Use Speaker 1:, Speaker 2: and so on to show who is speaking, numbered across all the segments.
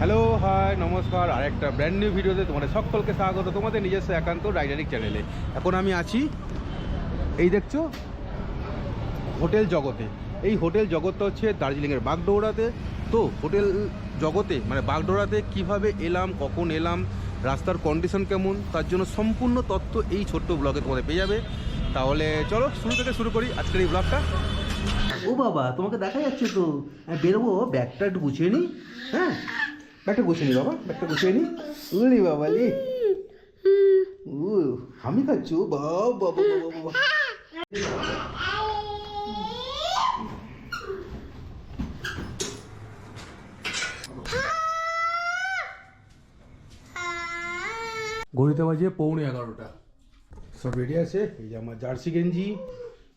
Speaker 1: Hello, high, নমস্কার। আর একটা brand new ভিডিওতে তোমাদের সকলকে স্বাগত। তোমাদের নিজস্ব একান্ত রাইডারিক চ্যানেলে এখন আমি আছি, এই দেখছ? হোটেল জগতে। এই হোটেল জগৎটা হচ্ছে দার্জিলিংয়ের বাগডোগরাতে। তো হোটেল জগতে মানে বাগডোগরাতে কীভাবে এলাম, কখন এলাম, রাস্তার কন্ডিশন কেমন, তার জন্য সম্পূর্ণ তথ্য এই ছোট্ট ব্লগে তোমাদের পেয়ে যাবে। তাহলে চলো, শুরু থেকে শুরু করি আজকের এই ব্লগটা
Speaker 2: ও বাবা, তোমাকে দেখা যাচ্ছে তো। বেরোবো, ব্যাগটা একটু গুছিয়ে নিই হ্যাঁ? ব্যাগটা গুছিয়ে নি বাবা ব্যাগটা গুছিয়ে নি। উলি বাবা লি। উ আমি খাচ্ছি বাবা বাবা বাবা
Speaker 1: ঘড়িতে বাজে পৌনে এগারোটা। সব রেডি আছে? এই যে আমার জার্সি গেঞ্জি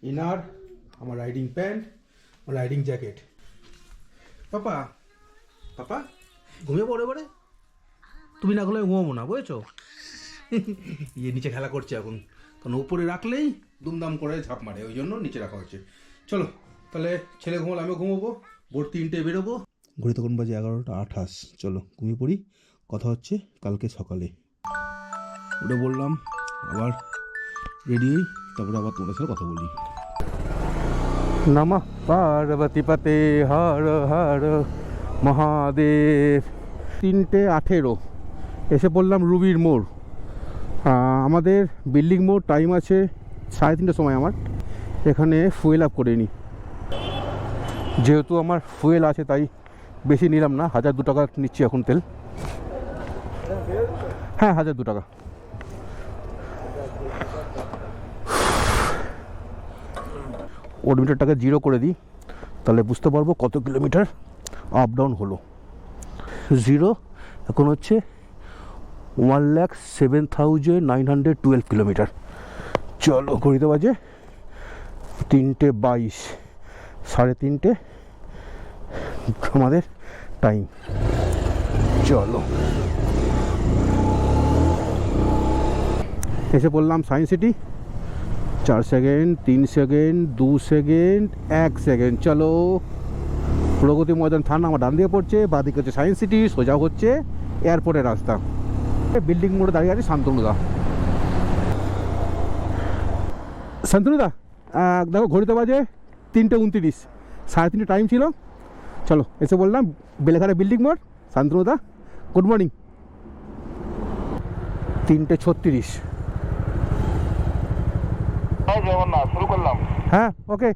Speaker 1: ইনার আমার রাইডিং প্যান্ট আমার রাইডিং জ্যাকেট পাপা পাপা? ঘুমিয়ে পড়ে পড়ে তুমি না গেলে ঘুমাবো না বুঝেছ? ইয়ে নিচে খেলা করছে এখন। কারণ উপরে রাখলেই দুমদাম করে ঝাঁপ মারে ওই জন্য নিচে রাখা হচ্ছে চলো তাহলে ছেলে ঘুমালে আমিও ঘুমাবো ভোর তিনটে বেরোবো।
Speaker 2: ঘড়ি তখন বাজে এগারোটা আঠাশ। চলো ঘুমিয়ে পড়ি। কথা হচ্ছে কালকে সকালে।
Speaker 1: উঠে বললাম আবার রেডি হই তারপরে আবার তোমার সাথে কথা বলি। নমঃ পার্বতী পতে হর হর মহাদেব। তিনটে আঠেরো। এসে পড়লাম রুবির মোড়। আমাদের বিল্ডিং মোড় টাইম আছে সাড়ে তিনটের সময় আমার। এখানে ফুয়েল আপ করে নিই যেহেতু আমার ফুয়েল আছে তাই বেশি নিলাম না, হাজার দু টাকা নিচ্ছি এখন তেল। হ্যাঁ হাজার দু টাকা। ওডোমিটারটাকে জিরো করে দিই, তাহলে বুঝতে পারব কত কিলোমিটার আপ ডাউন হলো। জিরো, এখন হচ্ছে one lakh seven thousand nine hundred twelve kilometre চলো, ঘড়িতে বাজে তিনটে বাইশ, সাড়ে তিনটে আমাদের টাইম চলো। এসে পড়লাম সায়েন্স সিটি। চার সেকেন্ড তিন সেকেন্ড দু সেকেন্ড এক সেকেন্ড চলো। প্রগতি ময়দান থানা আমার ডান দিয়ে পড়ছে বাদিকে হচ্ছে সায়েন্স সিটি সোজা হচ্ছে এয়ারপোর্টের রাস্তা। বিল্ডিং মোড়ে দাঁড়িয়ে আছে শান্তনুদা শান্তনুদা দেখো ঘড়িতে বাজে তিনটে উনত্রিশ সাড়ে তিনটে টাইম ছিল। চলো এসে বললাম বেলেঘাটা বিল্ডিং মোড় শান্তনুদা গুড মর্নিং তিনটে ছত্রিশ। হ্যাঁ ওকে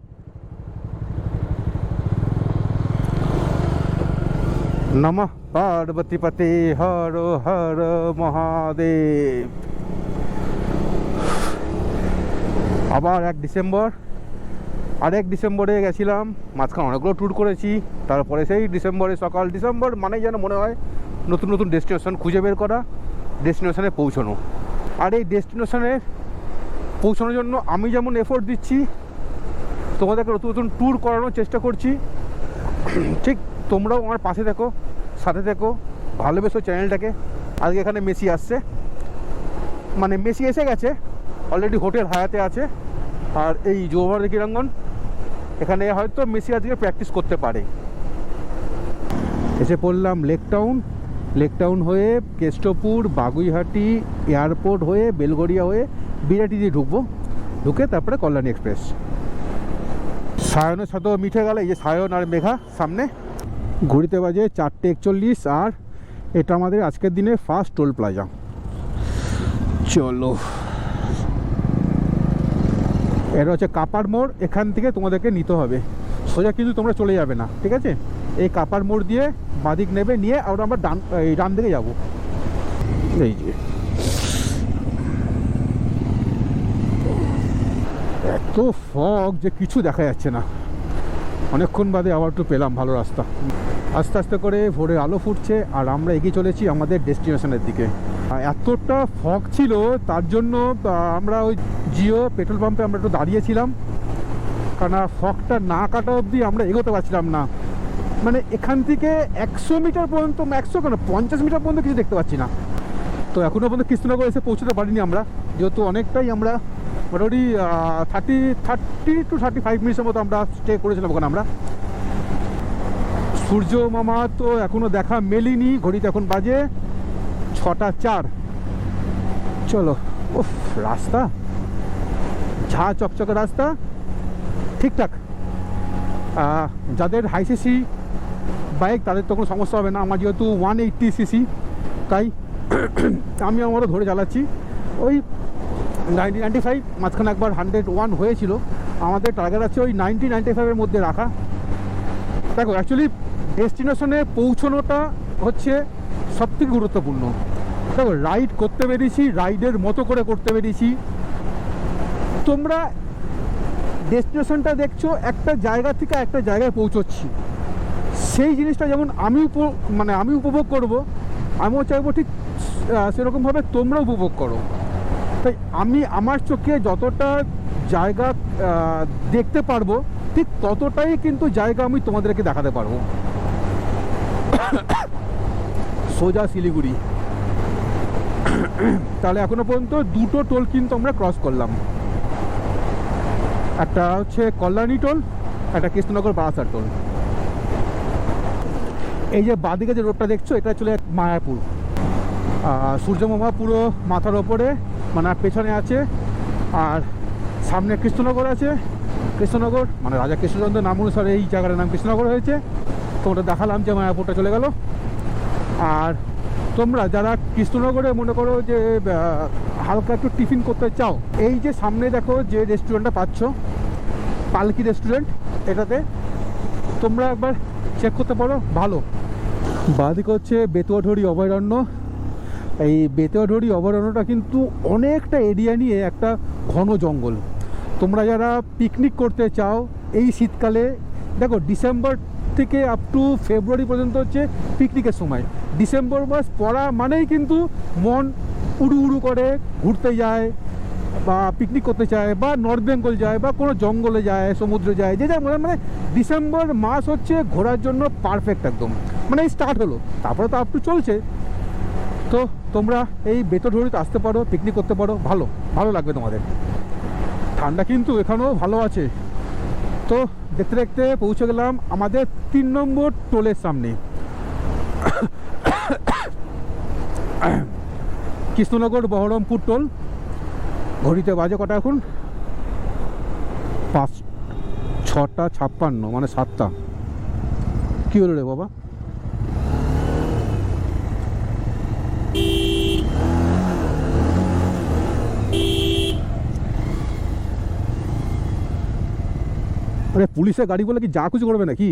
Speaker 1: নমঃ পার্বতী পতে হর হর মহাদেব। আবার এক ডিসেম্বর, আরেক ডিসেম্বরে গেছিলাম, মাঝখানে অনেকগুলো ট্যুর করেছি, তারপরে সেই ডিসেম্বরে সকাল, ডিসেম্বর মানেই যেন মনে হয় নতুন নতুন ডেস্টিনেশন খুঁজে বের করা ডেস্টিনেশনে পৌঁছানো। আর এই ডেস্টিনেশনে পৌঁছানোর জন্য আমি যেমন এফোর্ট দিচ্ছি, তোমাদেরকে নতুন নতুন ট্যুর করানোর চেষ্টা করছি। ঠিক তোমরাও আমার পাশে দেখো সাথে থেকো ভালোবেসো চ্যানেলটাকে। আজকে এখানে মেসি আসছে। মানে মেসি এসে গেছে অলরেডি হোটেল হায়াতে আছে। আর এই জোহর ক্রীড়াঙ্গন এখানে হয়তো মেসি আজকে প্র্যাকটিস করতে পারে। এসে পড়লাম লেক টাউন। লেক টাউন হয়ে কেষ্টপুর, বাগুইহাটি, এয়ারপোর্ট হয়ে বেলগড়িয়া হয়ে বিরাটি দিয়ে ঢুকবো। ঢুকে তারপরে কল্যাণী এক্সপ্রেস। সায়নের সাথেও মিঠে গেল, এই যে সায়ন আর মেঘা সামনে। ঘড়িতে বাজে চারটে একচল্লিশ আর এটা আমাদের আজকের দিনে ফার্স্ট টোল প্লাজা চলো। এটা হচ্ছে কাপার মোড়, এখান থেকে তোমাদেরকে নিতে হবে। সোজা কিন্তু তোমরা চলে যাবে না, ঠিক আছে? এই কাপার মোড় দিয়ে বাদিক নেবে, নিয়ে আর আমরা ডান ডান দিকে যাব। এই যে। এত ফগ যে কিছু দেখা যাচ্ছে না। অনেকক্ষণ বাদে আবার একটু পেলাম ভালো রাস্তা। আস্তে আস্তে করে ভোরের আলো ফুটছে আর আমরা এগিয়ে চলেছি আমাদের ডেস্টিনেশনের দিকে। এতটা ফগ ছিল, তার জন্য আমরা ওই জিও পেট্রোল পাম্পে আমরা একটু দাঁড়িয়েছিলাম। কারণ ফগটা না কাটা অবধি আমরা এগোতে পারছিলাম না। মানে এখান থেকে একশো মিটার পর্যন্ত একশো কেন? পঞ্চাশ মিটার পর্যন্ত কিছু দেখতে পাচ্ছি না। তো এখনও পর্যন্ত কৃষ্ণনগর এসে পৌঁছতে পারিনি আমরা। যেহেতু অনেকটাই আমরা মোটামুটি thirty thirty two thirty five মিনিটের মতো আমরা স্টে করেছিলাম ওখানে আমরা। সূর্য মামা তো এখনও দেখা মেলিনি, ঘড়িতে এখন বাজে ছটা চার। চলো, উফ, রাস্তা। ঝা চকচকে রাস্তা। ঠিকঠাক। যাদের হাই সিসি বাইক তাদের তো কোনো সমস্যা হবে না। আমার যেহেতু ওয়ান এইট্টি সিসি তাই আমি আমারও ধরে চালাচ্ছি। ওই নাইনটি নাইনটি ফাইভ, মাঝখানে একবার হান্ড্রেড ওয়ান হয়েছিল। আমাদের টার্গেট আছে ওই নাইনটি নাইনটি ফাইভের মধ্যে রাখা। দেখো অ্যাকচুয়ালি ডেস্টিনেশনে পৌঁছানোটা হচ্ছে সবথেকে গুরুত্বপূর্ণ। দেখো রাইড করতে পেরেছি রাইডের মতো করে করতে পেরেছি তোমরা ডেস্টিনেশনটা দেখছ, একটা জায়গা থেকে একটা জায়গায় পৌঁছচ্ছি। সেই জিনিসটা যেমন আমি উপ- মানে আমি উপভোগ করব, আমিও চাইব ঠিক সেরকমভাবে তোমরা উপভোগ করো। তাই আমি আমার চোখে যতটা জায়গা দেখতে পারব, ঠিক ততটাই কিন্তু জায়গা আমি তোমাদেরকে দেখাতে পারব। সোজা শিলিগুড়ি। তাহলে এখনও পর্যন্ত দুটো টোল কিন্তু আমরা ক্রস করলাম। একটা হচ্ছে কল্যাণী টোল, একটা কৃষ্ণনগর বারাসার টোল। এই যে বাদিকে যে রোডটা দেখছ, এটা চলে মায়াপুর। আর সূর্যমামা পুরো মাথার ওপরে মানে পেছনে আছে, আর সামনে কৃষ্ণনগর আছে। কৃষ্ণনগর মানে রাজা কৃষ্ণচন্দ্র নাম অনুসারে এই জায়গাটার নাম কৃষ্ণনগর হয়েছে। তো ওটা দেখালাম যে মায়াপুরটা চলে গেল। আর তোমরা যারা কৃষ্ণনগরে মনে করো যে হালকা একটু টিফিন করতে চাও, এই যে সামনে দেখো যে রেস্টুরেন্টটা পাচ্ছ, পালকি রেস্টুরেন্ট এটাতে তোমরা একবার চেক করতে পারো, ভালো। বাদিকে হচ্ছে বেতুয়াঢড়ি অভয়ারণ্য এই বেতুয়াঢড়ি অভয়ারণ্যটা কিন্তু অনেকটা এরিয়া নিয়ে একটা ঘন জঙ্গল। তোমরা যারা পিকনিক করতে চাও, এই শীতকালে, দেখো, ডিসেম্বর থেকে আপ টু ফেব্রুয়ারি পর্যন্ত হচ্ছে পিকনিকের সময়। ডিসেম্বর মাস পড়া মানেই কিন্তু মন উড়ু উড়ু করে ঘুরতে যায়, বা পিকনিক করতে চায় বা নর্থ বেঙ্গল যায়, বা কোনো জঙ্গলে যায়, সমুদ্রে যায়, যে যার মনে মানে ডিসেম্বর মাস হচ্ছে ঘোরার জন্য পারফেক্ট একদম। মানে স্টার্ট হলো। তারপরে তো আপ টু চলছে। তো তোমরা এই বেতরঝড়িতে আসতে পারো পিকনিক করতে পারো, ভালো ভালো লাগবে তোমাদের। ঠান্ডা কিন্তু এখানেও ভালো আছে। তো দেখতে দেখতে পৌঁছে গেলাম আমাদের তিন নম্বর টোলের সামনে। কৃষ্ণনগর বহরমপুর টোল। ঘড়িতে বাজে কটা এখন? পাঁচ, ছটা ছাপ্পান্ন মানে সাতটা। কী হলো রে বাবা? আরে পুলিশের গাড়ি বলে কি যা কিছু করবে নাকি?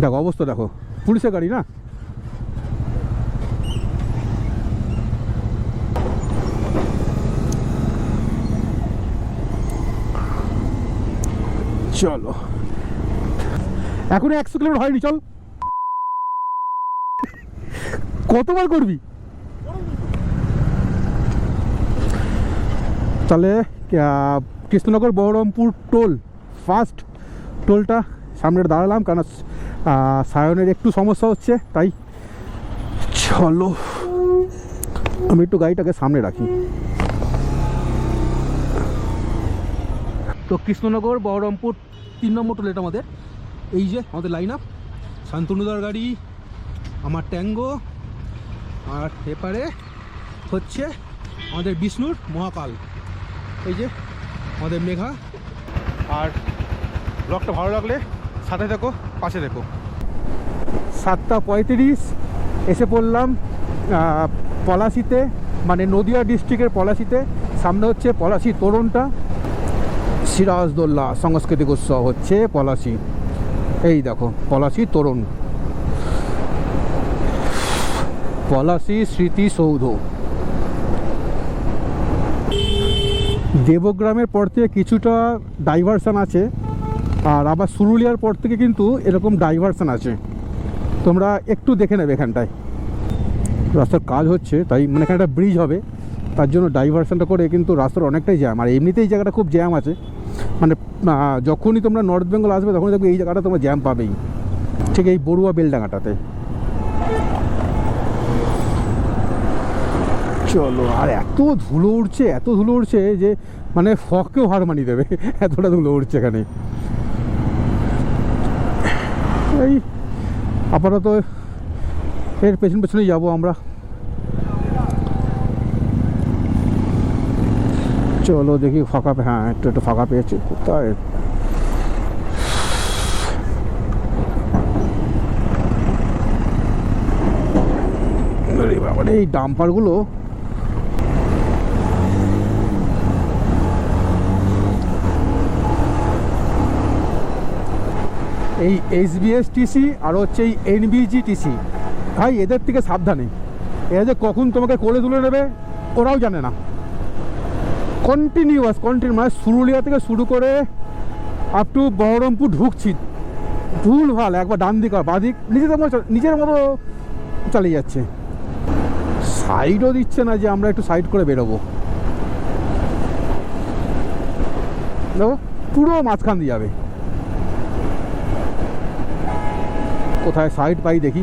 Speaker 1: দেখো, অবস্থা দেখো। পুলিশের গাড়ি না? চলো। এখনও একশো কিলোমিটার হয়নি, চল। কতবার করবি? তাহলে কৃষ্ণনগর, বহরমপুর টোল ফার্স্ট টোলটা সামনে দাঁড়ালাম কারণ সায়নের একটু সমস্যা হচ্ছে, তাই চলো, আমি একটু গাড়িটাকে সামনে রাখি। তো কৃষ্ণনগর, বহরমপুর, তিন নম্বর টোল এটা আমাদের। এই যে আমাদের লাইন আপ শান্তনুদার গাড়ি, আমার ট্যাঙ্গো, আর এপারে হচ্ছে আমাদের বিষ্ণুর মহাকাল। এই যে আমাদের মেঘা। আর ব্লগটা ভালো লাগলে সাথে দেখো পাশে দেখো সাতটা পঁয়ত্রিশ এসে পড়লাম পলাশিতে মানে নদিয়া ডিস্ট্রিক্টের পলাশিতে। সামনে হচ্ছে পলাশি তোরণটা। সিরাজদোল্লা সাংস্কৃতিক উৎসব হচ্ছে পলাশি। এই দেখো, পলাশি তোরণ। পলাশি স্মৃতিসৌধ দেবগ্রামের পর থেকে কিছুটা ডাইভারশন আছে, আর আবার সুরুলিয়ার পর থেকে কিন্তু এরকম ডাইভারশন আছে। তোমরা একটু দেখে নেবে এখানটায়। রাস্তার কাজ হচ্ছে, তাই মানে এখানে একটা ব্রিজ হবে, তার জন্য ডাইভারশনটা করে কিন্তু রাস্তার অনেকটাই জ্যাম আর এমনিতেই জায়গাটা খুব জ্যাম আছে। মানে যখনই তোমরা নর্থ বেঙ্গল আসবে, তখনই দেখবে এই জায়গাটা তোমরা জ্যাম পাবেই। ঠিক এই বড়ুয়া বেলডাঙাটাতে চলো আর এত ধুলো উড়ছে, এত ধুলো উড়ছে যে মানে ফককেও হার মানিয়ে দেবে। এতটা ধুলো উড়ছে এখানে। এই, আপাতত এর পেছন পেছনেই যাব আমরা। চলো দেখি ফাঁকা হ্যাঁ একটু একটু ফাঁকা পেয়েছি কোথায়? এই ডাম্পারগুলো এই এইচবিএস টিসি আর হচ্ছে এই এনবিজি টিসি ভাই, এদের থেকে সাবধানে। এরা যে কখন তোমাকে কোলে তুলে নেবে, ওরাও জানে না। কন্টিনিউয়াস কন্টিনিউ মানে সুরুলিয়া থেকে শুরু করে আপ টু বহরমপুর ঢুকছি। ভুল ভালো, একবার ডান দিক আর বাদিক নিজেদের মতো নিজের মতো চালিয়ে যাচ্ছে। সাইডও দিচ্ছে না যে আমরা একটু সাইড করে বেরোবো। দেখো, পুরো মাঝখান দিয়ে যাবে। কোথায়? সাইড পাই দেখি।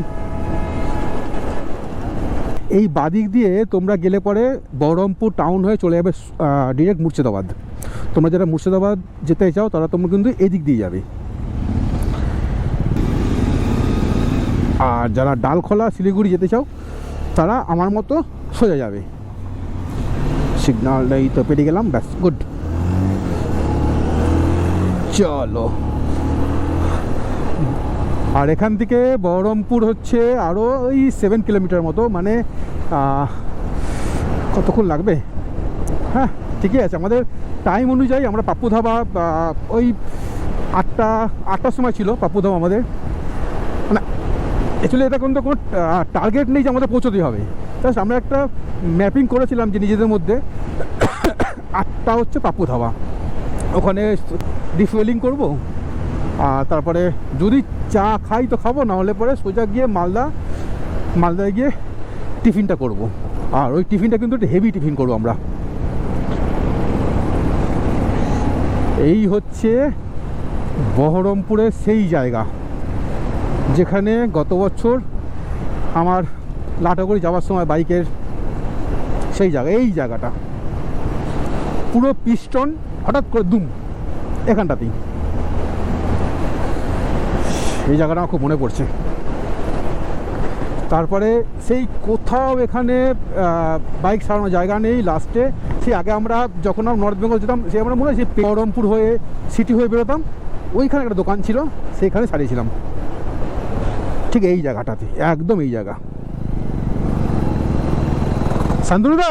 Speaker 1: এই বাদিক দিয়ে তোমরা গেলে পরে বহরমপুর টাউন হয়ে চলে যাবে ডিরেক্ট মুর্শিদাবাদ। তোমরা যারা মুর্শিদাবাদ যেতে চাও, তারা তোমরা কিন্তু এদিক দিয়ে যাবে। আর যারা ডালখোলা, শিলিগুড়ি যেতে চাও, তারা আমার মতো সোজা যাবে। সিগনাল এই তো পেরিয়ে গেলাম, ব্যাস গুড চলো। আর এখান থেকে বহরমপুর হচ্ছে আরও ওই সেভেন কিলোমিটার মতো মানে কতক্ষণ লাগবে? হ্যাঁ ঠিকই আছে। আমাদের টাইম অনুযায়ী আমরা পাপ্পু ধাবা ওই আটটা, আটটার সময় ছিল পাপ্পু ধাবা আমাদের। মানে অ্যাকচুয়ালি এটা কিন্তু কোনো টার্গেট নেই যে আমাদের পৌঁছতেই হবে। জাস্ট আমরা একটা ম্যাপিং করেছিলাম যে নিজেদের মধ্যে। আটটা হচ্ছে পাপ্পু ধাবা ওখানে রিফুয়েলিং করব। আর তারপরে যদি চা খাই তো খাব না হলে পরে সোজা গিয়ে মালদা, মালদায় গিয়ে টিফিনটা করব। আর ওই টিফিনটা কিন্তু একটু হেভি টিফিন করব আমরা। এই হচ্ছে বহরমপুরের সেই জায়গা, যেখানে গত বছর আমার লাটাগুড়ি যাওয়ার সময় বাইকের সেই জায়গা, এই জায়গাটা। পুরো পিস্টন হঠাৎ করে দুম, এখানটাতেই। এই জায়গাটা আমার খুব মনে পড়ছে। তারপরে সেই কোথাও এখানে বাইক সারানোর জায়গা নেই লাস্টে। সেই আগে আমরা যখন আমরা নর্থ বেঙ্গল যেতাম সে আমরা মনে হয় সেই বহরমপুর হয়ে সিটি হয়ে বেরোতাম। ওইখানে একটা দোকান ছিল, সেইখানে সারিয়েছিলাম। ঠিক এই জায়গাটাতে, একদম এই জায়গা। শান্তনুদা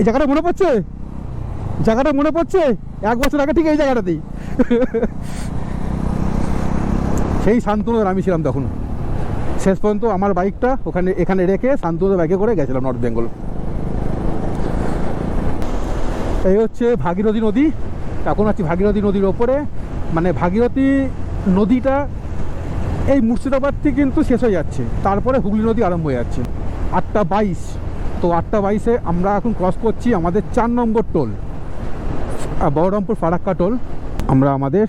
Speaker 1: এই জায়গাটা মনে পড়ছে? জায়গাটা মনে পড়ছে? এক বছর আগে ঠিক এই জায়গাটাতেই। সেই শান্তনুদার আমি ছিলাম তখন। শেষ পর্যন্ত আমার বাইকটা ওখানে, এখানে রেখে শান্তনুদার বাইকে করে গেছিলাম নর্থ বেঙ্গল এই হচ্ছে ভাগীরথী নদী। এখন আছি ভাগীরথী নদীর ওপরে। মানে ভাগীরথী নদীটা এই মুর্শিদাবাদ থেকে কিন্তু শেষ হয়ে যাচ্ছে। তারপরে হুগলি নদী আরম্ভ হয়ে যাচ্ছে। আটটা বাইশ। তো আটটা বাইশে আমরা এখন ক্রস করছি আমাদের চার number toll. Baharampur Farakka toll. আমরা আমাদের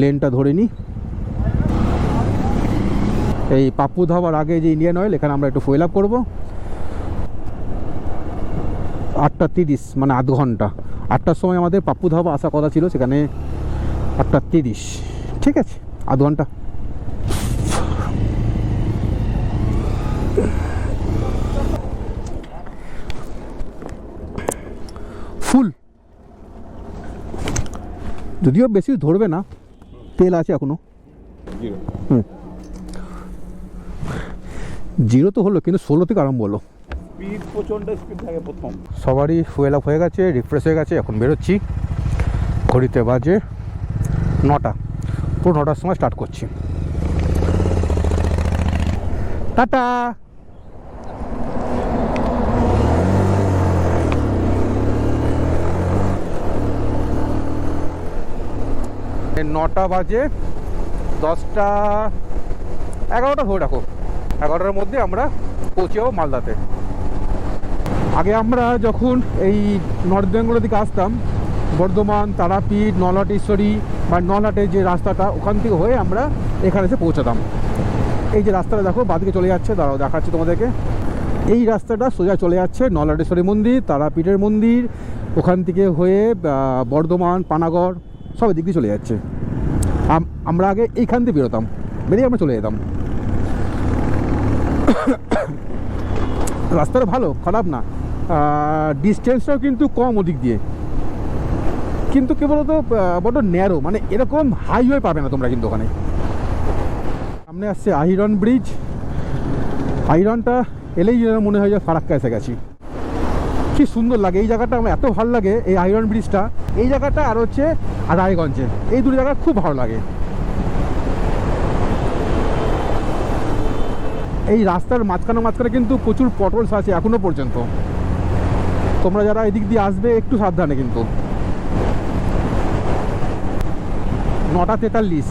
Speaker 1: লেনটা ধরে নিই। এই পাপ্পু ধাবার আগে যে ইন্ডিয়ান অয়েল এখানে আমরা একটু ফুয়েল আপ করব। আটটা তিরিশ মানে আধ ঘণ্টা। আটটার সময় আমাদের পাপ্পু ধাবা আসার কথা ছিল সেখানে আটটা তিরিশ। ঠিক আছে আধ ঘণ্টা। ফুল। যদিও বেশি ধরবে না তেল আছে এখনও। হুম। জিরো তো হলো কিন্তু ষোলো থেকে আরম্ভ হলো।
Speaker 3: স্পিড প্রচণ্ড স্পিড থাকে প্রথম।
Speaker 1: সবারই ফুয়েল আপ হয়ে গেছে রিফ্রেশ হয়ে গেছে এখন বেরোচ্ছি। ঘড়িতে বাজে নটা। পুরো নটার সময় স্টার্ট করছি। টাটা! এই নটা বাজে দশটা এগারোটা ধরে রাখো এগারোটার মধ্যে আমরা পৌঁছে যাব মালদাতে। আগে আমরা যখন এই নর্থ বেঙ্গলের দিকে আসতাম, বর্ধমান, তারাপীঠ, নলহাটেশ্বরী বা নলহাটের যে রাস্তাটা, ওখান থেকে হয়ে আমরা এখানে এসে পৌঁছাতাম। এই যে রাস্তাটা দেখো, বাদিকে চলে যাচ্ছে, দাঁড়াও দেখাচ্ছি তোমাদেরকে। এই রাস্তাটা সোজা চলে যাচ্ছে নলহাটেশ্বরী মন্দির, তারাপীঠের মন্দির, ওখান থেকে হয়ে বর্ধমান, পানাগড়, সব দিক দিয়ে চলে যাচ্ছে। আমরা আগে এইখান দিয়ে বেরোতাম, বেরিয়ে আমরা চলে যেতাম। রাস্তাটা ভালো, খারাপ না। ডিস্টেন্সটাও কিন্তু কম ওদিক দিয়ে। কিন্তু কি বলতো বড্ড ন্যারো মানে এরকম হাইওয়ে পাবে না তোমরা কিন্তু ওখানে। সামনে আসছে আইরন ব্রিজ আইরনটা এলেই মনে হয় যে ফারাক্কা এসে গেছি। কি সুন্দর লাগে। এই জায়গাটা আমার এত ভালো লাগে, এই আইরন ব্রিজটা এই জায়গাটা আর হচ্ছে রায়গঞ্জে এই দুটো জায়গা খুব ভালো লাগে। এই রাস্তার মাঝখানে মাঝখানে কিন্তু প্রচুর পটলস আছে এখনও পর্যন্ত। তোমরা যারা এদিক দিয়ে আসবে, একটু সাবধানে কিন্তু। নটা তেতাল্লিশ।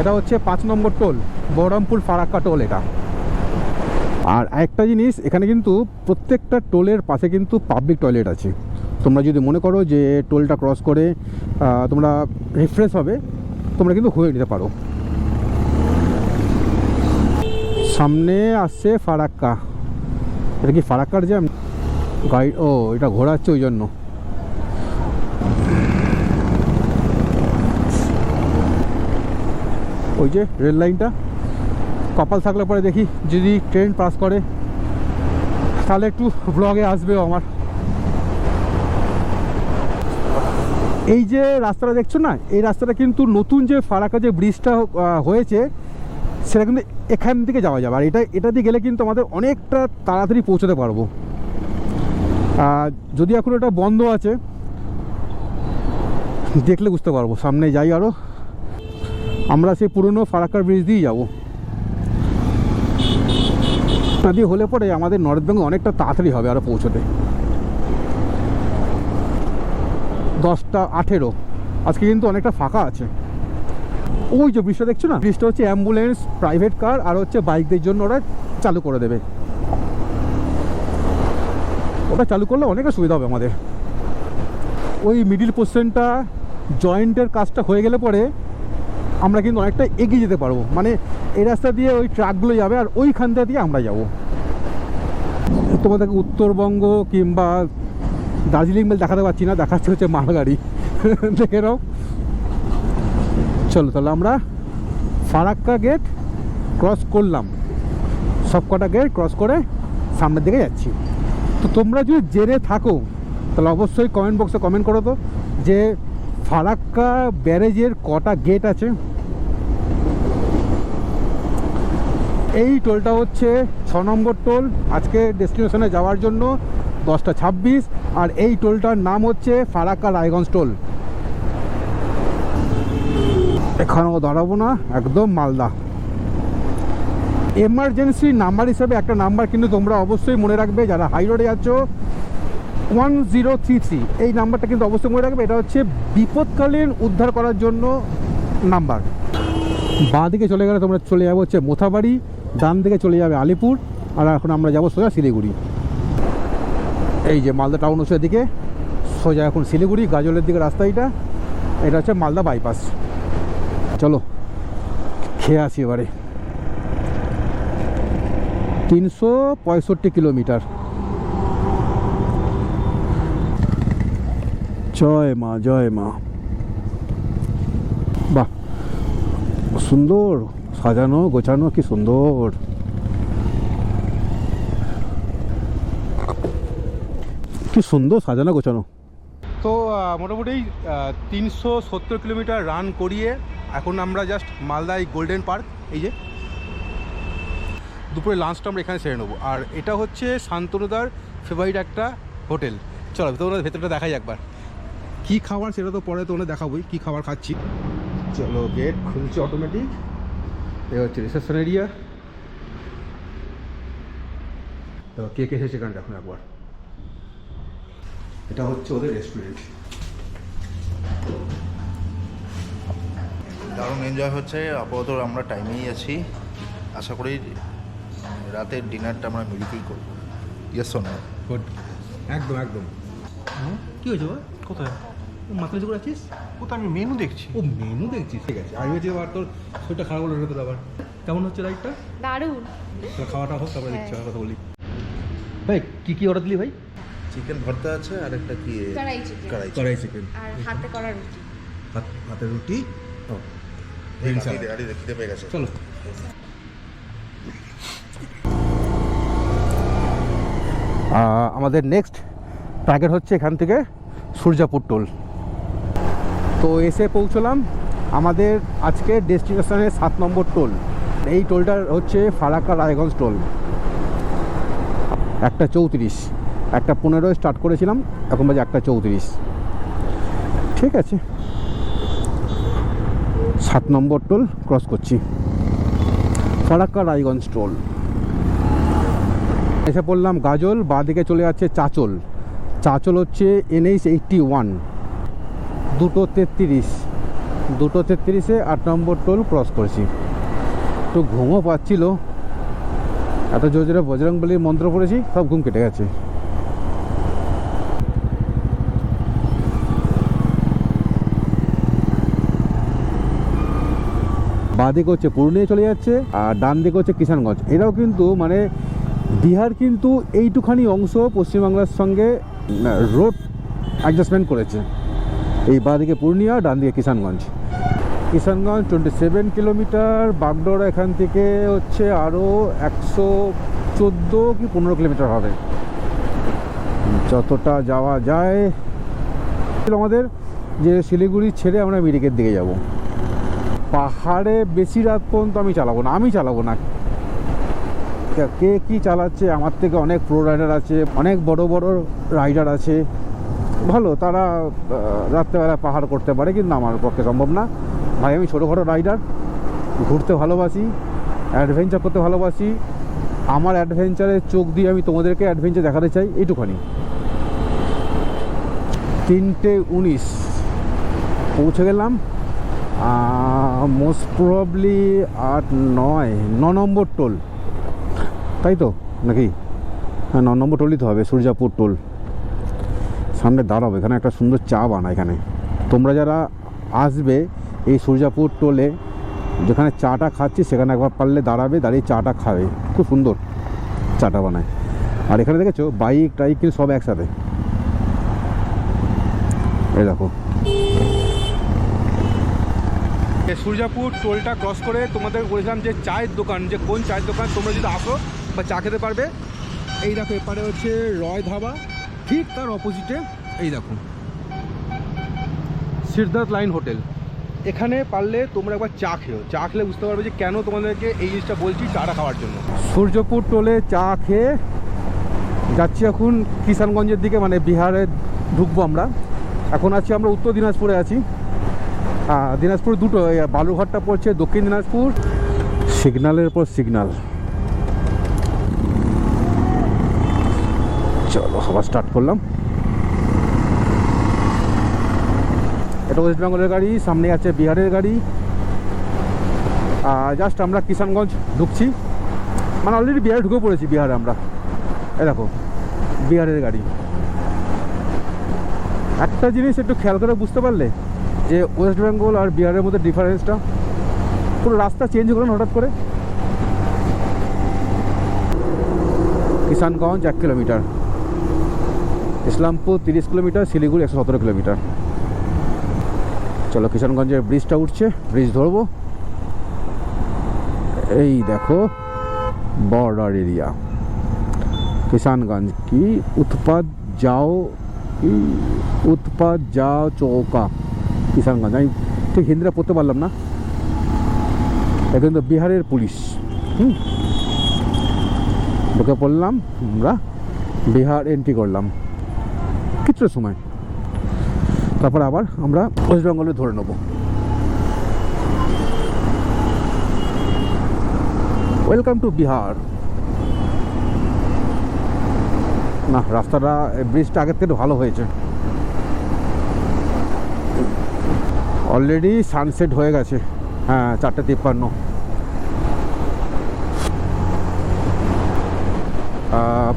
Speaker 1: এটা হচ্ছে পাঁচ number toll, Baharampur Farakka toll এটা। আর একটা জিনিস, এখানে কিন্তু প্রত্যেকটা টোলের পাশে কিন্তু পাবলিক টয়লেট আছে। তোমরা যদি মনে করো যে টোলটা ক্রস করে তোমরা রিফ্রেশ হবে, তোমরা কিন্তু হয়ে নিতে পারো। সামনে আসছে ফারাক্কা। এটা কি ফারাক্কার জ্যাম? গাড়ি ও, এটা ঘোরাচ্ছে ওই জন্য ওই যে রেল লাইনটা। কপাল থাকলে পরে দেখি, যদি ট্রেন পাস করে, তাহলে একটু ব্লগে আসবে আমার। এই যে রাস্তাটা দেখছ না? এই রাস্তাটা কিন্তু নতুন যে ফারাক্কা যে ব্রিজটা হয়েছে সেটা কিন্তু এখান থেকে যাওয়া যাবে। আর এটা এটা দিয়ে গেলে কিন্তু আমাদের অনেকটা তাড়াতাড়ি পৌঁছতে পারব। যদি এখন এটা বন্ধ আছে, দেখলে বুঝতে পারব। সামনে যাই আরও আমরা সেই পুরনো ফারাক্কার ব্রিজ দিয়েই যাব। তা দিয়ে হলে পরে আমাদের নর্থ বেঙ্গল অনেকটা তাড়াতাড়ি হবে আরও পৌঁছতে। দশটা আঠেরো। আজকে কিন্তু অনেকটা ফাঁকা আছে। ওই যে ব্রিজটা দেখছ না? ব্রিজটা হচ্ছে অ্যাম্বুলেন্স প্রাইভেট কার আর হচ্ছে বাইকদের জন্য ওরা চালু করে দেবে। ওটা চালু করলে অনেক সুবিধা হবে আমাদের। ওই মিডিল পোর্শনটা জয়েন্টের কাজটা হয়ে গেলে পরে আমরা কিন্তু অনেকটা এগিয়ে যেতে পারব। মানে এই রাস্তা দিয়ে ওই ট্রাকগুলো যাবে আর ওইখানটা দিয়ে আমরা যাব। তোমাদেরকে উত্তরবঙ্গ কিংবা দার্জিলিং মেল দেখাতে পারছি না, দেখাচ্ছে হচ্ছে মালগাড়ি। দেখে নাও। চলো, তাহলে আমরা ফারাক্কা গেট ক্রস করলাম। সব কটা গেট ক্রস করে সামনের দিকে যাচ্ছি। তো তোমরা যদি জেনে থাকো, তাহলে অবশ্যই কমেন্ট বক্সে কমেন্ট করো তো, যে ফারাক্কা ব্যারেজের কটা গেট আছে। এই টোলটা হচ্ছে ছ নম্বর টোল আজকে ডেস্টিনেশনে যাওয়ার জন্য দশটা ছাব্বিশ, আর এই টোলটার নাম হচ্ছে ফারাক্কা রায়গঞ্জ টোল এখানেও দাঁড়াবো না, একদম মালদা। এমার্জেন্সি নাম্বার হিসেবে একটা নাম্বার কিন্তু তোমরা অবশ্যই মনে রাখবে, যারা হাই রোডে যাচ্ছ ওয়ান জিরো থ্রি থ্রি এই নাম্বারটা কিন্তু অবশ্যই মনে রাখবে, এটা হচ্ছে বিপদকালীন উদ্ধার করার জন্য নাম্বার বাঁ দিকে চলে গেলে তোমরা চলে যাব হচ্ছে মোথাবাড়ি, ডান দিকে চলে যাবে আলিপুর, আর এখন আমরা যাব সোজা শিলিগুড়ি। এই যে মালদা টাউন হচ্ছে দিকে সোজা এখন শিলিগুড়ি, গাজলের দিকে রাস্তা এটা এটা হচ্ছে মালদা বাইপাস চলো, খেয়ে আসি এবারে। তিনশো পঁয়ষট্টি কিলোমিটার। জয় মা জয় মা। বাহ, সুন্দর, সাজানো, গোছানো, কি সুন্দর। কি সুন্দর সাজানো, গোছানো। তো মোটামুটি তিনশো সত্তর কিলোমিটার রান করিয়ে এখন আমরা জাস্ট মালদায় গোল্ডেন পার্ক এই যে দুপুরে লাঞ্চটা আমরা এখানে সেরে নেব। আর এটা হচ্ছে শান্তনুদার ফেভারিট একটা হোটেল। চলো তোমরা ভেতরটা দেখাই একবার। কি খাবার সেটা তো পরে তোমরা দেখাবোই, কি খাবার খাচ্ছি। চলো গেট খুলছে অটোমেটিক এ হচ্ছে রিসেপশন এরিয়া তো কে কে এসেছে এখানে দেখুন একবার। এটা হচ্ছে ওদের রেস্টুরেন্ট
Speaker 4: দারুণ এনজয় হচ্ছে। আপাতত আমরা টাইমেই আছি। আশা করি রাতের ডিনারটা আমরা মিলিতেই করব। ইয়েস না
Speaker 1: গুড একদম একদম। কি হয়েছে বা কোথায়? মাথা নিচু করে আছিস?
Speaker 3: ও তো আমি মেনু দেখছি।
Speaker 1: ও মেনু দেখছিস? ঠিক আছে। আমি বলছি আবার তোর শরীরটা খারাপ হলো তোর আবার। কেমন হচ্ছে রাইডটা
Speaker 5: দারুণ।
Speaker 1: তোর খাওয়াটা হোক তারপরে
Speaker 5: হ্যাঁ।
Speaker 1: দেখছি কথা বলি। ভাই কী কী অর্ডার দিলি ভাই?
Speaker 4: চিকেন ভর্তা আছে আর একটা কি
Speaker 5: কড়াই চিকেন
Speaker 4: কড়াই
Speaker 1: চিকেন
Speaker 5: আর হাতে করা রুটি।
Speaker 1: হাত রুটি? ও।
Speaker 4: চিকেন খিদে পেয়ে গেছে
Speaker 1: চলো। আমাদের নেক্সট টার্গেট হচ্ছে এখান থেকে সূর্যাপুর টোল তো এসে পৌঁছলাম আমাদের আজকে ডেস্টিনেশনের সাত নম্বর টোল এই টোলটা হচ্ছে ফারাক্কা রায়গঞ্জ টোল একটা চৌত্রিশ একটা পনেরোয় স্টার্ট করেছিলাম এখন বাজে একটা চৌত্রিশ। ঠিক আছে। সাত নম্বর টোল ক্রস করছি। ফারাক্কা রায়গঞ্জ টোল। এসে পড়লাম গাজল বাঁ দিকে চলে যাচ্ছে চাচল। চাচল হচ্ছে এনএইচ এইটটি ওয়ান। দুটো তেত্রিশ। দুটো তেত্রিশে আট নম্বর টোল ক্রস করেছি। একটু ঘুমও পাচ্ছিল। এত জোরে জোরে বজরং বলির মন্ত্র পড়েছি, সব ঘুম কেটে গেছে। বাঁ দিকে হচ্ছে পুরুলিয়া চলে যাচ্ছে আর ডান দিকে হচ্ছে কিষানগঞ্জ। এরাও কিন্তু মানে বিহার কিন্তু এইটুখানি অংশ পশ্চিমবাংলার সঙ্গে রোড অ্যাডজাস্টমেন্ট করেছে। এই বাঁ দিকে পূর্ণিয়া ডান দিকে Kishanganj. Kishanganj twenty seven kilometre Bagdogra এখান থেকে হচ্ছে আরও একশো চোদ্দ কি পনেরো কিলোমিটার হবে। যতটা যাওয়া যায়। আমাদের যে শিলিগুড়ি ছেড়ে আমরা মিরিকের দিকে যাব। পাহাড়ে বেশি রাত পর্যন্ত আমি চালাবো না, আমি চালাবো না। কে- কে চালাচ্ছে? আমার থেকে অনেক প্রো রাইডার আছে, অনেক বড় বড় রাইডার আছে। ভালো, তারা রাত্রেবেলা পাহাড় করতে পারে, কিন্তু আমার পক্ষে সম্ভব না। ভাই, আমি ছোটোখাটো রাইডার ঘুরতে ভালোবাসি অ্যাডভেঞ্চার করতে ভালোবাসি। আমার অ্যাডভেঞ্চারের চোখ দিয়ে আমি তোমাদেরকে অ্যাডভেঞ্চার দেখাতে চাই, এইটুখানি। তিনটে উনিশ, পৌঁছে গেলাম। মোস্ট প্রবলি আট, নয়, ন নম্বর টোল। তাই তো? নাকি? হ্যাঁ ন নম্বর টোলই তো হবে, সূর্যাপুর টোল। সামনে দাঁড়াবো এখানে একটা সুন্দর চা বানায় এখানে। তোমরা যারা আসবে এই সূর্যাপুর টোলে, যেখানে চাটা খাচ্ছি সেখানে একবার পারলে দাঁড়াবে, দাঁড়িয়ে চাটা খাবে। খুব সুন্দর চাটা বানায়। আর এখানে দেখেছ, বাইক, টাইক কিন্তু সব একসাথে। এই দেখো। সূর্যাপুর টোলটা ক্রস করে তোমাদের বলেছিলাম যে চায়ের দোকান, যে কোন চায়ের দোকান, তোমরা যদি আসো বা চা খেতে পারবে। এই দেখো, এপারে হচ্ছে রয় ধাবা, ঠিক তার অপোজিটে এই দেখো। Siddhartha line hotel. এখানে পারলে তোমরা একবার চা খেও। চা খেলে বুঝতে পারবে যে কেন তোমাদেরকে এই জিনিসটা বলছি চাটা খাওয়ার জন্য। সূর্যপুর টোলে চা খেয়ে যাচ্ছি এখন কিষানগঞ্জের দিকে মানে বিহারে ঢুকবো আমরা। এখন আছি আমরা উত্তর দিনাজপুরে আছি। দিনাজপুর দুটো, এই বালুরঘাটটা পড়ছে, দক্ষিণ দিনাজপুর, সিগনালের পর সিগনাল। চলো, আবার স্টার্ট করলাম। এটা ওয়েস্ট বেঙ্গলের গাড়ি, সামনে আছে বিহারের গাড়ি। আর জাস্ট আমরা কিষানগঞ্জ ঢুকছি। মানে অলরেডি বিহারে ঢুকে পড়েছি, বিহারে আমরা। এ দেখো, বিহারের গাড়ি। একটা জিনিস একটু খেয়াল করে বুঝতে পারলে যে ওয়েস্ট বেঙ্গল আর বিহারের মধ্যে ডিফারেন্সটা পুরো রাস্তা চেঞ্জ করলেন হঠাৎ করে? কিষানগঞ্জ এক কিলোমিটার, ইসলামপুর তিরিশ কিলোমিটার, শিলিগুড়ি একশো সতেরো কিলোমিটার। চলো কিষানগঞ্জের ব্রিজটা উঠছে ব্রিজ ধরবো। এই দেখো বর্ডার এরিয়া কিষানগঞ্জ কি? উৎপাদ যাও উৎপাদ যাও চৌকা। কিষানগঞ্জ আমি ঠিক হিন্দিরা পড়তে পারলাম না। এটা তো বিহারের পুলিশ। হুম। ওকে পড়লাম আমরা বিহার এন্ট্রি করলাম। কিছুটা সময়। তারপর আবার আমরা ওয়েস্ট বেঙ্গলে ধরে নেব। Welcome to Bihar. না, রাস্তাটা ব্রিজটা আগের থেকে ভালো হয়েছে। অলরেডি সানসেট হয়ে গেছে। হ্যাঁ চারটে তিপ্পান্ন।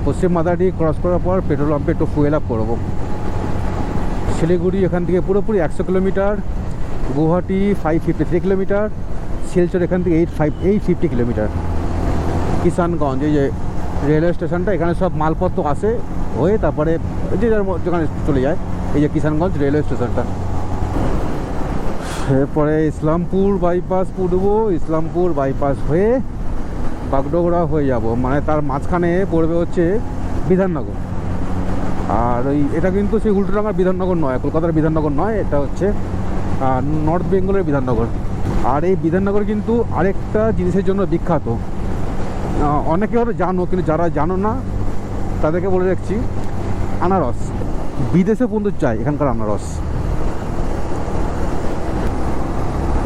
Speaker 1: পশ্চিম মাদারি ক্রস করার পর পেট্রোল পাম্পে একটু ফুয়েল আপ করব। শিলিগুড়ি এখান থেকে পুরোপুরি একশো kilometre, Guwahati five fifty three kilometre, Silchar এখান থেকে eight five eight fifty kilometre. Kishanganj, এই যে রেলওয়ে স্টেশনটা এখানে সব মালপত্র আসে, হয়ে তারপরে যে যার যেখানে চলে যায়, এই যে কিষানগঞ্জ রেলওয়ে স্টেশনটা এরপরে ইসলামপুর বাইপাস পড়ব, ইসলামপুর বাইপাস হয়ে বাগডোগরা হয়ে যাব। মানে তার মাঝখানে পড়বে হচ্ছে বিধাননগর। আর ওই এটা কিন্তু সেই উল্টোডাঙ্গার বিধাননগর নয়, কলকাতার বিধাননগর নয়, এটা হচ্ছে নর্থ বেঙ্গলের বিধাননগর। আর এই বিধাননগর কিন্তু আরেকটা জিনিসের জন্য বিখ্যাত। অনেকে হয়তো জানো, কিন্তু যারা জানো না, তাদেরকে বলে রাখছি, আনারস। বিদেশে পর্যন্ত চাই এখানকার আনারস।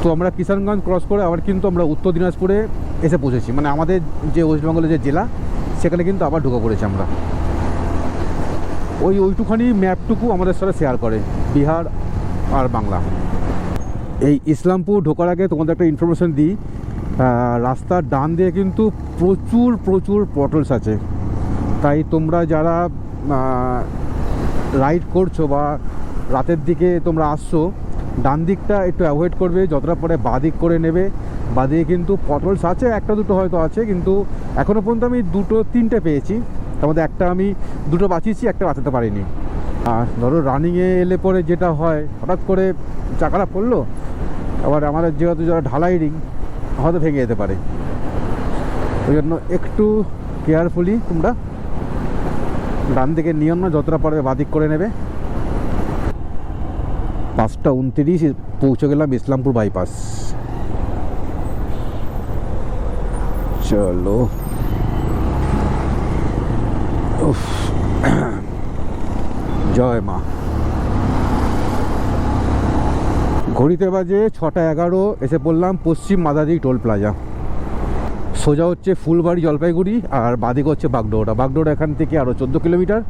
Speaker 1: তো আমরা কিষানগঞ্জ ক্রস করে আবার কিন্তু আমরা উত্তর দিনাজপুরে এসে পৌঁছেছি। মানে আমাদের যে ওয়েস্ট বেঙ্গলের যে জেলা, সেখানে কিন্তু আবার ঢুকে পড়েছি আমরা। ওই ওইটুখানি ম্যাপটুকু আমাদের সাথে শেয়ার করে, বিহার আর বাংলা। এই ইসলামপুর ঢোকার আগে তোমাদের একটা ইনফরমেশন দিই। রাস্তার ডান দিয়ে কিন্তু প্রচুর প্রচুর পটলস আছে। তাই তোমরা যারা রাইড করছ বা রাতের দিকে তোমরা আসছো ডান দিকটা একটু অ্যাভয়েড করবে, যতটা পরে বাদিক করে নেবে। বাদিকে কিন্তু পটলস আছে, একটা দুটো হয়তো আছে, কিন্তু এখনও পর্যন্ত আমি দুটো, তিনটে পেয়েছি। তার মধ্যে একটা আমি দুটো বাঁচিয়েছি, একটা বাঁচাতে পারিনি। আর ধরো রানিংয়ে এলে পরে যেটা হয়, হঠাৎ করে চাকাটা পড়ল, আবার আমাদের যেহেতু যারা ঢালাই রিং হয়তো ভেঙে যেতে পারে। ওই জন্য একটু কেয়ারফুলি তোমরা ডান দিকে নিয়ম না যতটা পারবে বাদিক করে নেবে। পাঁচটা উনত্রিশ, পৌঁছে গেলাম ইসলামপুর বাইপাস চলো। জয় মা। ঘড়িতে বাজে ছটা এগারো, এসে পড়লাম পশ্চিম মাদারি টোল প্লাজা। সোজা হচ্ছে ফুলবাড়ি জলপাইগুড়ি আর বাদিক হচ্ছে বাগডোরা বাগডোরা এখান থেকে আরও চোদ্দ কিলোমিটার।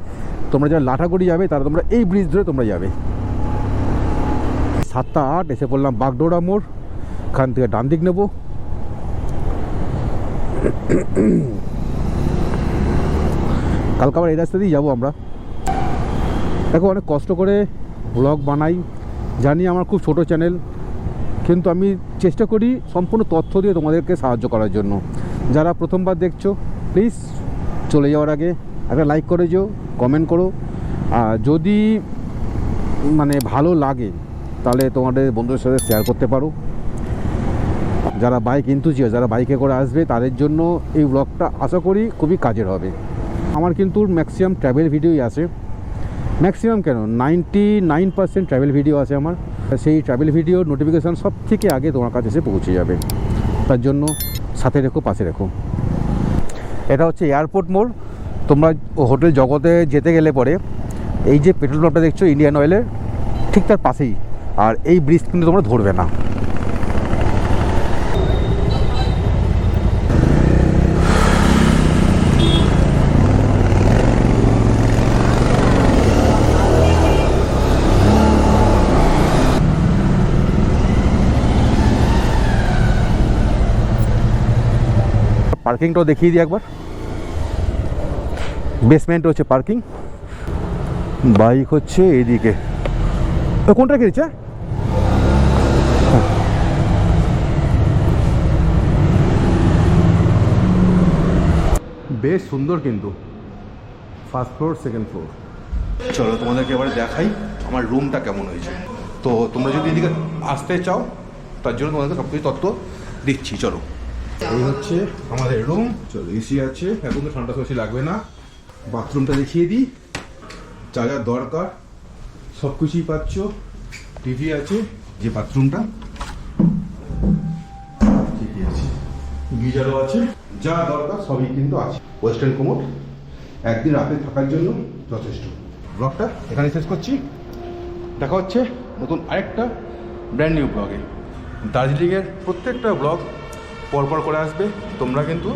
Speaker 1: তোমরা যারা লাঠাগুড়ি যাবে, তারা তোমরা এই ব্রিজ ধরে তোমরা যাবে। সাতটা আট, এসে পড়লাম বাগডোরা মোড়। এখান থেকে ডান দিক নেব। কালকে আবার এই রাস্তা দিয়েই যাব আমরা। দেখো, অনেক কষ্ট করে ব্লগ বানাই। জানি আমার খুব ছোট চ্যানেল, কিন্তু আমি চেষ্টা করি সম্পূর্ণ তথ্য দিয়ে তোমাদেরকে সাহায্য করার জন্য। যারা প্রথমবার দেখছ প্লিজ চলে যাওয়ার আগে একটা লাইক করে যেও কমেন্ট করো। আর যদি মানে ভালো লাগে তাহলে তোমাদের বন্ধুদের সাথে শেয়ার করতে পারো। যারা বাইক ইন্তুজিও যারা বাইকে করে আসবে, তাদের জন্য এই ব্লগটা আশা করি খুবই কাজের হবে। আমার কিন্তু ম্যাক্সিমাম ট্র্যাভেল ভিডিওই আছে। ম্যাক্সিমাম কেন? Ninety nine percent travel video আছে আমার। সেই ট্রাভেল ভিডিওর নোটিফিকেশান সব থেকে আগে তোমার কাছে এসে পৌঁছে যাবে। তার জন্য সাথে রেখো, পাশে রেখো। এটা হচ্ছে এয়ারপোর্ট মোড় তোমরা হোটেল জগতে যেতে গেলে পরে এই যে পেট্রোল পাম্পটা দেখছ ইন্ডিয়ান অয়েলের ঠিক তার পাশেই। আর এই ব্রিজ কিন্তু তোমরা ধরবে না। পার্কিংটাও দেখিয়ে দিই একবার। বেসমেন্ট হচ্ছে পার্কিং বাইক হচ্ছে এইদিকে তো কোনটা কিনেছে বেশ সুন্দর কিন্তু। ফার্স্ট ফ্লোর সেকেন্ড ফ্লোর চলো তোমাদেরকে এবারে দেখাই আমার রুমটা কেমন হয়েছে। তো তোমরা যদি এদিকে আসতে চাও তার জন্য তোমাদেরকে সব কিছু তথ্য দিচ্ছি। চলো। এই হচ্ছে আমাদের রুম চলো এসি আছে। এখন তো ঠান্ডা বেশি লাগবে না। বাথরুমটা দেখিয়ে দিই। যা যা দরকার সব কিছুই পাচ্ছ। টিভি আছে যে বাথরুমটা ঠিকই আছে। গিজারও আছে। যা দরকার সবই কিন্তু আছে। ওয়েস্টার্ন কোমোড একদিন রাতে থাকার জন্য যথেষ্ট। ব্লগটা এখানে শেষ করছি। দেখা হচ্ছে নতুন আরেকটা ব্র্যান্ড নিউ ব্লগে দার্জিলিংয়ের প্রত্যেকটা ব্লগ পরপর করে আসবে। তোমরা কিন্তু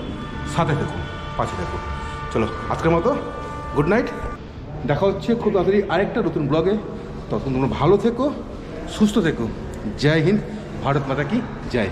Speaker 1: সাথে থেকো, পাশে থেকো। চলো, আজকের মতো গুড নাইট দেখা হচ্ছে খুব তাড়াতাড়ি আরেকটা নতুন ব্লগে তখন তোমরা ভালো থেকো, সুস্থ থেকো। জয় হিন্দ, ভারত মাতা কি জয়।